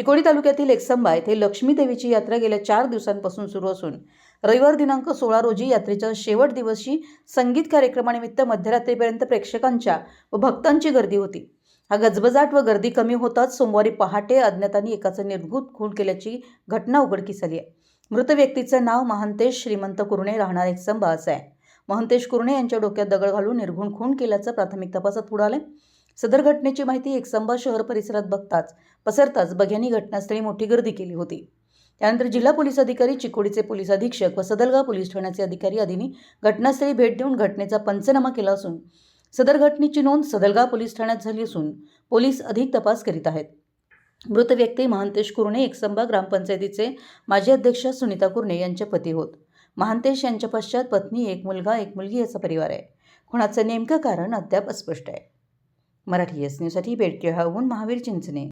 चिकोडी तालुक्यातील एकसंबा येथे लक्ष्मी देवीची यात्रा गेल्या चार दिवसांपासून सुरू असून रविवार दिनांक सोळा रोजी यात्रेच्या शेवट दिवशी संगीत कार्यक्रमानिमित्त मध्यरात्रीपर्यंत प्रेक्षकांच्या व भक्तांची गर्दी होती. हा गजबजाट व गर्दी कमी होताच सोमवारी पहाटे अज्ञातांनी एकाचं निर्भूत खून केल्याची घटना उघडकीस आली आहे. मृत व्यक्तीचं नाव महंतेश श्रीमंत कुरणे राहणार एकसंबा असं आहे. महंतेश कुरणे यांच्या डोक्यात दगड घालून निर्घुण खून केल्याचं प्राथमिक तपासात पुढे आलंय. सदर घटनेची माहिती एकसंबा शहर परिसरात बघताच पसरताच बघ्यांनी घटनास्थळी मोठी गर्दी केली होती. त्यानंतर जिल्हा पोलीस अधिकारी चिकोडीचे पोलीस अधीक्षक व सदलगाव पोलीस ठाण्याचे अधिकारी आदींनी घटनास्थळी भेट देऊन घटनेचा पंचनामा केला असून सदर घटनेची नोंद सदलगाव पोलीस ठाण्यात झाली असून पोलीस अधिक तपास करीत आहेत. मृत व्यक्ती महांतेश कुरणे एकसंबा ग्रामपंचायतीचे माजी अध्यक्ष सुनीता कुरणे यांचे पती होत. महांतेश यांच्या पश्चात पत्नी एक मुलगा एक मुलगी याचा परिवार आहे. खुणाचं नेमकं कारण अद्याप अस्पष्ट आहे. मराठी एस न्यूजसाठी बेटके हावून महावीर चिंचणे.